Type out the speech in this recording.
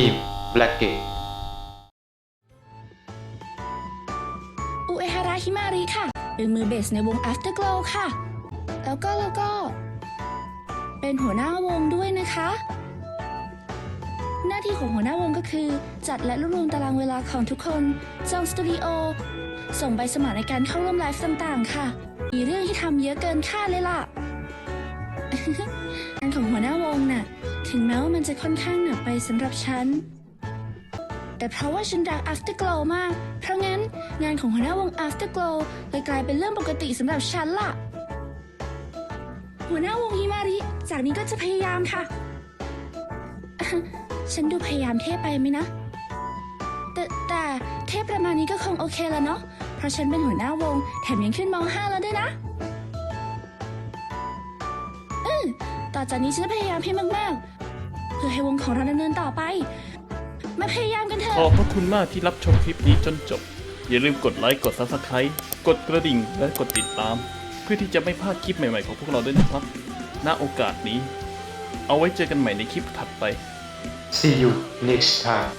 ทีม Black Gate อุเอฮาระฮิมาริค่ะ เป็นมือเบสในวง Afterglow ค่ะ แล้วก็แล้วก็ เป็นหัวหน้าวงด้วยนะคะ หน้าที่ของหัวหน้าวงก็คือ จัดและรวบรวมตารางเวลาของทุกคน จองสตูดิโอ ส่งใบสมัครในการเข้าร่วมไลฟ์ต่างๆ ค่ะ มีเรื่องที่ทำเยอะเกินคาดเลยล่ะงานของหัวหน้าวง ถึงแม้ว่ามันจะค่อนข้างหนักไปสำหรับฉัน แต่เพราะว่าฉันรัก Afterglow มาก เพราะงั้นงานของหัวหน้าวง Afterglow เลยกลายเป็นเรื่องปกติสำหรับฉันล่ะ หัวหน้าวงฮิมาริ จากนี้ก็จะพยายามค่ะ ฉันดูพยายามเทพไปไหมนะ แต่แต่เทพประมาณนี้ก็คงโอเคแล้วเนาะ เพราะฉันเป็นหัวหน้าวง แถมยังขึ้นม .5 แล้วด้วยนะอืมต่อจากนี้ฉันจะพยายามให้มาก ๆ พื่อให้วงของเราดำเนินต่อไป มาพยายามกันเถขอบอะ พระคุณมากที่รับชมคลิปนี้จนจบ อย่าลืมกดไลค์ กด Subscribe กดกระดิ่ง และกดติดตาม เพื่อที่จะไม่พลาดคลิปใหม่ๆของพวกเราด้วยนะครับ ณ โอกาสนี้ เอาไว้เจอกันใหม่ในคลิปถัดไป See you next time